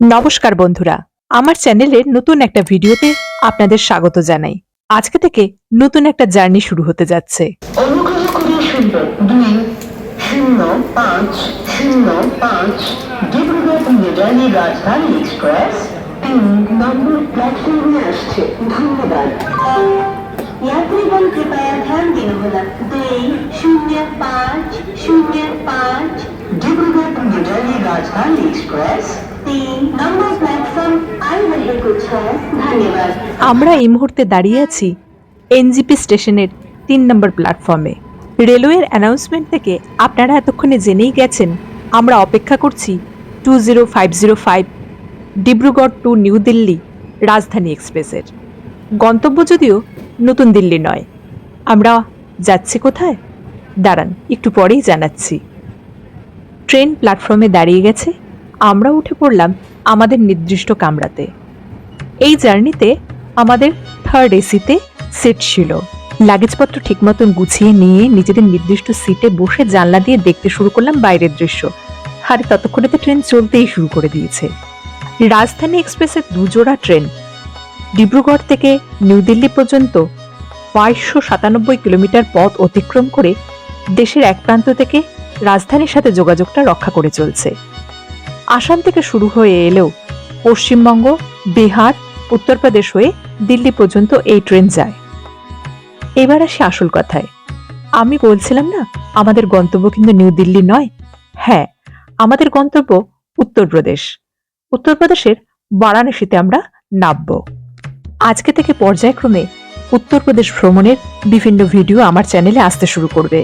নমস্কার বন্ধুরা আমার চ্যানেলের নতুন একটা ভিডিওতে আপনাদের স্বাগত জানাই আজকে থেকে নতুন একটা জার্নি শুরু হতে যাচ্ছে অনুগ্রহ করে শুনবেন দুই শূন্য পাঁচ শূন্য পাঁচ ডিব্রুগড় নিউডালি রাজধানী এক্সপ্রেস তিন নম্বর প্ল্যাটফর্মে আসছে ধন্যবাদ यात्रीगण कृपया ध्यान दिनुहोला दुई शून्य पाँच शून्य पाँच डिब्रुगढ़ निउडली राजधानी एक्सप्रेस আমরা এই মুহূর্তে দাঁড়িয়ে আছি এনজিপি স্টেশনের তিন নম্বর প্ল্যাটফর্মে। রেলওয়ের অ্যানাউন্সমেন্ট থেকে আপনারা এতক্ষণে জেনেই গেছেন, আমরা অপেক্ষা করছি two zero five zero five Dibrugarh to new Delhi Rajdhani এক্সপ্রেসের। গন্তব্য যদিও নতুন দিল্লি নয়। আমরা যাচ্ছি কোথায়? দাঁড়ান, একটু পরেই জানাচ্ছি। ট্রেন প্ল্যাটফর্মে দাঁড়িয়ে গেছে আমরা উঠে পড়লাম আমাদের নির্দিষ্ট কামরাতে। এই জার্নিতে আমাদের থার্ড এসিতে সিট ছিল। লাগেজপত্র ঠিক মতন গুছিয়ে নিয়ে নিজেদের নির্দিষ্ট সিটে বসে জানলা দিয়ে দেখতে শুরু করলাম বাইরের দৃশ্য। আর, ততক্ষণে তো ট্রেন চলতেই শুরু করে দিয়েছে। রাজধানী এক্সপ্রেসের দুজোড়া ট্রেন ডিব্রুগড় থেকে নিউ দিল্লি পর্যন্ত বাইশশো সাতানব্বই কিলোমিটার পথ অতিক্রম করে দেশের এক প্রান্ত থেকে রাজধানীর সাথে যোগাযোগটা রক্ষা করে চলছে। আসাম থেকে শুরু হয়ে এলেও পশ্চিমবঙ্গ, বিহার, উত্তরপ্রদেশ হয়ে দিল্লি পর্যন্ত এই ট্রেন যায়। এবার আসি আসল কথায়। আমি বলছিলাম না, আমাদের গন্তব্য কিন্তু নিউ দিল্লি নয়? হ্যাঁ আমাদের গন্তব্য উত্তরপ্রদেশ। উত্তরপ্রদেশের বারাণসীতে আমরা নামব। আজকে থেকে পর্যায়ক্রমে উত্তরপ্রদেশ ভ্রমণের বিভিন্ন ভিডিও আমার চ্যানেলে আসতে শুরু করবে।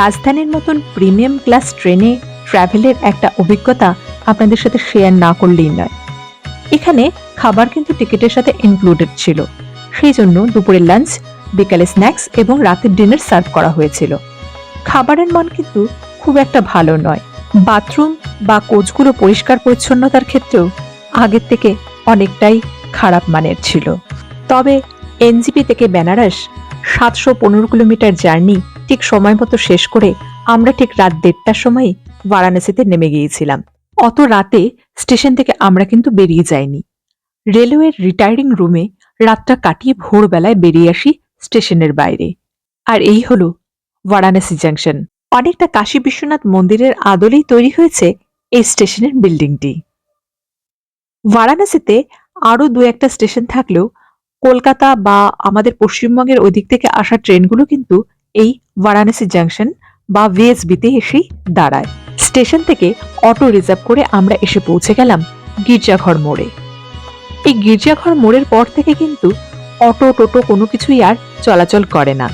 রাজধানীর মতন প্রিমিয়াম ক্লাস ট্রেনে ট্রাভেলের একটা অভিজ্ঞতা আপনাদের সাথে শেয়ার না করলেই নয়। এখানে খাবার কিন্তু টিকিটের সাথে ইনক্লুডেড ছিল। সেই জন্য দুপুরের লাঞ্চ বিকালে স্ন্যাক্স এবং রাতের ডিনার সার্ভ করা হয়েছিল। খাবারের মান কিন্তু খুব একটা ভালো নয়। বাথরুম বা কোচগুলো পরিষ্কার পরিচ্ছন্নতার ক্ষেত্রেও আগের থেকে অনেকটাই খারাপ মানের ছিল। তবে এনজিপি থেকে বেনারস সাতশো পনেরো কিলোমিটার জার্নি ঠিক সময় মতো শেষ করে আমরা ঠিক রাত দেড়টার সময় বারাণসীতে নেমে গিয়েছিলাম। অত রাতে স্টেশন থেকে আমরা কিন্তু বেরিয়ে যাইনি। রেলওয়ের রিটায়ারিং রুমে রাতটা কাটিয়ে ভোরবেলায় বেরিয়ে আসি স্টেশনের বাইরে। আর এই হলো বারাণসী জাংশন অনেকটা কাশী বিশ্বনাথ মন্দিরের আদলেই তৈরি হয়েছে এই স্টেশনের বিল্ডিংটি বারাণসীতে আরও দু একটা স্টেশন থাকলেও কলকাতা বা আমাদের পশ্চিমবঙ্গের ওই দিক থেকে আসা ট্রেনগুলো কিন্তু এই বারাণসী জাংশন বা ভিএসবিতে এসেই দাঁড়ায়। স্টেশন থেকে অটো রিজার্ভ করে আমরা এসে পৌঁছে গেলাম গির্জাঘর মোড়ে। এই গির্জাঘর মোড়ের পর থেকে কিন্তু অটো, টোটো কোনো কিছুই আর চলাচল করে না।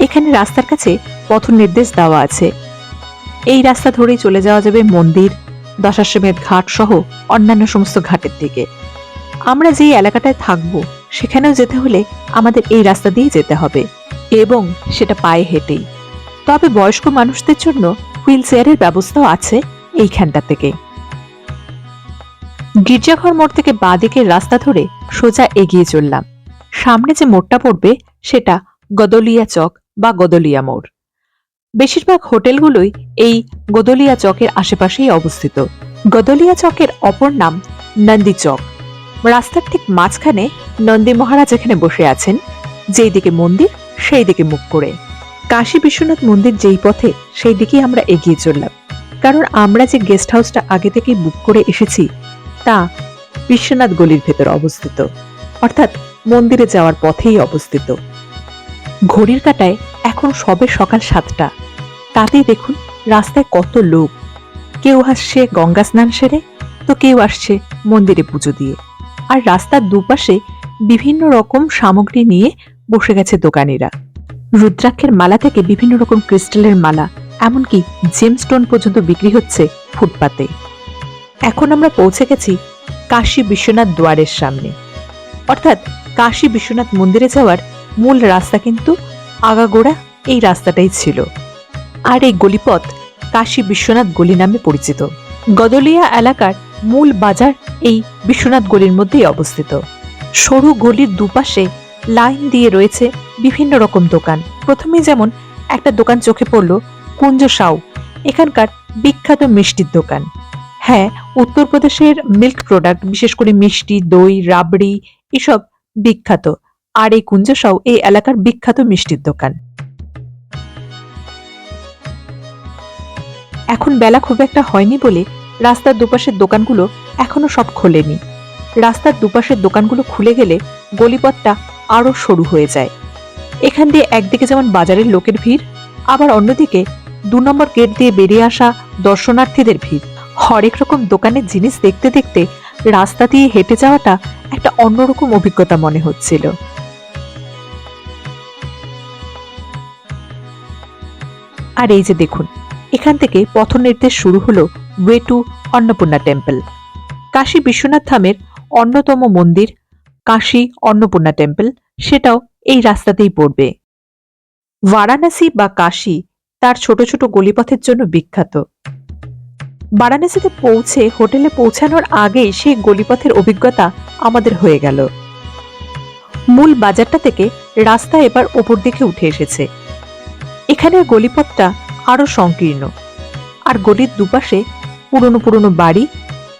এখানে রাস্তার কাছে পথ নির্দেশ দেওয়া আছে। এই রাস্তা ধরেই চলে যাওয়া যাবে মন্দির, দশাশ্বমেধ ঘাট সহ অন্যান্য সমস্ত ঘাটের দিকে। আমরা যেই এলাকাটায় থাকব, সেখানেও যেতে হলে আমাদের এই রাস্তা দিয়ে যেতে হবে এবং সেটা পায়ে হেঁটেই। তবে বয়স্ক মানুষদের জন্য হুইল চেয়ারের ব্যবস্থাও আছে এইখানটা থেকে। গির্জাঘর মোড় থেকে বাঁ দিকের রাস্তা ধরে সোজা এগিয়ে চললাম। সামনে যে মোড়টা পড়বে সেটা গদলিয়া চক বা গদলিয়া মোড়। বেশিরভাগ হোটেলগুলোই এই গদলিয়া চকের আশেপাশেই অবস্থিত। গদলিয়া চকের অপর নাম নন্দী চক। রাস্তার ঠিক মাঝখানে নন্দী মহারাজ এখানে বসে আছেন। যেই দিকে মন্দির সেই দিকে মুখ করে। কাশী বিশ্বনাথ মন্দির যেই পথে, সেই দিকেই আমরা এগিয়ে চললাম। কারণ আমরা যে গেস্ট হাউসটা আগে থেকেই বুক করে এসেছি, তা বিশ্বনাথ গলির ভেতর অবস্থিত। অর্থাৎ মন্দিরে যাওয়ার পথেই অবস্থিত। ঘড়ির কাটায় এখন সবে সকাল সাতটা। তাতেই দেখুন, রাস্তায় কত লোক। কেউ আসছে গঙ্গা স্নান সেরে, তো কেউ আসছে মন্দিরে পুজো দিয়ে। আর রাস্তার দুপাশে বিভিন্ন রকম সামগ্রী নিয়ে বসে গেছে দোকানিরা। রুদ্রাক্ষের মালা থেকে বিভিন্ন রকম ক্রিস্টালের মালা, এমনকি জেমস্টোন পর্যন্ত বিক্রি হচ্ছে ফুটপাতে। এখন আমরা পৌঁছে গেছি কাশী বিশ্বনাথ দুয়ারের সামনে। অর্থাৎ কাশী বিশ্বনাথ মন্দিরে যাওয়ার মূল রাস্তা কিন্তু আগাগোড়া এই রাস্তাটাই ছিল। আর এই গলিপথ কাশী বিশ্বনাথ গলি নামে পরিচিত। গদলিয়া এলাকার মূল বাজার এই বিশ্বনাথ গলির মধ্যেই অবস্থিত। সরু গলির দুপাশে লাইন দিয়ে রয়েছে বিভিন্ন রকম দোকান। প্রথমে যেমন একটা দোকান চোখে পড়ল কুঞ্জ সাউ, এখানকার বিখ্যাত মিষ্টির দোকান। হ্যাঁ উত্তরপ্রদেশের মিল্ক প্রোডাক্ট বিশেষ করে মিষ্টি, দই, রাবড়ি, এসব বিখ্যাত। আর এই কুঞ্জসাও এই এলাকার বিখ্যাত মিষ্টির দোকান। এখন বেলা খুব একটা হয়নি বলে রাস্তার দুপাশের দোকানগুলো এখনও সব খোলেনি। রাস্তার দুপাশের দোকানগুলো খুলে গেলে গলিপথটা আরও সরু হয়ে যায়। এখান দিয়ে একদিকে যেমন বাজারের লোকের ভিড়, আবার অন্যদিকে দু নম্বর গেট দিয়ে বেরিয়ে আসা দর্শনার্থীদের ভিড়। হরেক রকম দোকানের জিনিস দেখতে দেখতে রাস্তা দিয়ে হেঁটে যাওয়াটা একটা অন্যরকম অভিজ্ঞতা মনে হচ্ছিল। আর এই যে দেখুন, এখান থেকে পথ নির্দেশ শুরু হলো way to Annapurna temple. Kashi Vishwanath ধামের অন্যতম মন্দির কাশী অন্নপূর্ণা টেম্পল। সেটাও এই রাস্তাতেই পড়বে। বারাণসী বা কাশী তার ছোট ছোট গলিপথের জন্য বিখ্যাত। বারাণসীতে পৌঁছে হোটেলে পৌঁছানোর আগেই সেই গলিপথের অভিজ্ঞতা আমাদের হয়ে গেল। মূল বাজারটা থেকে রাস্তা এবার ওপর দিকে উঠে এসেছে। এখানের গলিপথটা আরও সংকীর্ণ। আর গলির দুপাশে পুরনো পুরনো বাড়ি,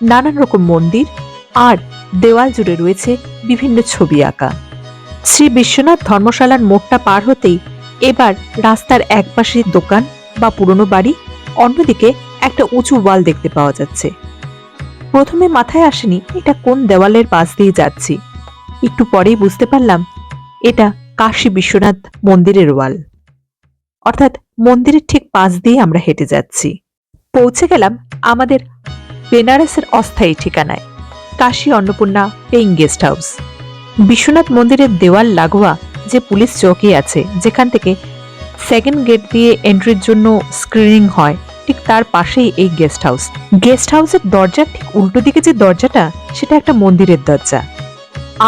নানান রকম মন্দির আর দেওয়াল জুড়ে রয়েছে বিভিন্ন ছবি আঁকা। শ্রী বিশ্বনাথ ধর্মশালার মোড়টা পার হতেই এবার রাস্তার একপাশে দোকান বা পুরনো বাড়ি, অন্যদিকে একটা উঁচু ওয়াল দেখতে পাওয়া যাচ্ছে। প্রথমে মাথায় আসেনি এটা কোন দেওয়ালের পাশ দিয়ে যাচ্ছি। একটু পরেই বুঝতে পারলাম এটা কাশী বিশ্বনাথ মন্দিরের ওয়াল। অর্থাৎ মন্দিরের ঠিক পাশ দিয়ে আমরা হেঁটে যাচ্ছি। পৌঁছে গেলাম আমাদের বেনারসের অস্থায়ী ঠিকানায়, Kashi Annapurna paying guest house. Vishwanath মন্দিরের দেওয়াল লাগোয়া যে পুলিশ চৌকি আছে, যেখান থেকে সেকেন্ড গেট দিয়ে এন্ট্রির জন্য স্ক্রিনিং হয়, ঠিক তার পাশেই এই গেস্ট হাউস গেস্ট হাউসের দরজার ঠিক উল্টো দিকে যে দরজাটা, সেটা একটা মন্দিরের দরজা।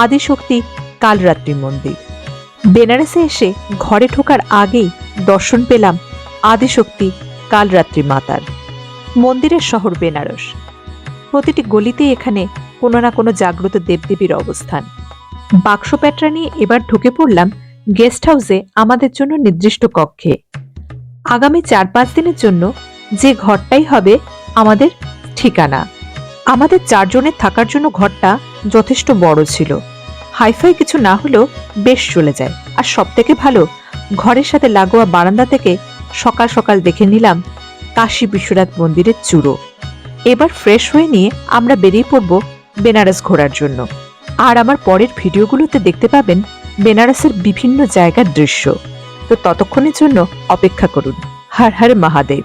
আদিশক্তি কালরাত্রি মন্দির। বেনারসে এসে ঘরে ঢোকার আগেই দর্শন পেলাম আদিশক্তি কালরাত্রি মাতার। মন্দিরের শহর বেনারস। প্রতিটি গলিতেই এখানে কোনো না কোনো জাগ্রত দেবদেবীর অবস্থান। বাক্স প্যাটরা নিয়ে এবার ঢুকে পড়লাম গেস্ট হাউসে আমাদের জন্য নির্দিষ্ট কক্ষে। আগামী চার পাঁচ দিনের জন্য যে ঘরটাই হবে আমাদের ঠিকানা। আমাদের চারজনের থাকার জন্য ঘরটা যথেষ্ট বড় ছিল। হাইফাই কিছু না হলেও বেশ চলে যায়। আর সব থেকে ভালো, ঘরের সাথে লাগোয়া বারান্দা থেকে সকাল সকাল দেখে নিলাম কাশী বিশ্বনাথ মন্দিরের চূড়ো। এবার ফ্রেশ হয়ে নিয়ে আমরা বেরিয়ে পড়ব বেনারস ঘোরার জন্য। আর আমার পরের ভিডিওগুলোতে দেখতে পাবেন বেনারসের বিভিন্ন জায়গার দৃশ্য। তো ততক্ষণের জন্য অপেক্ষা করুন। হর হর মহাদেব।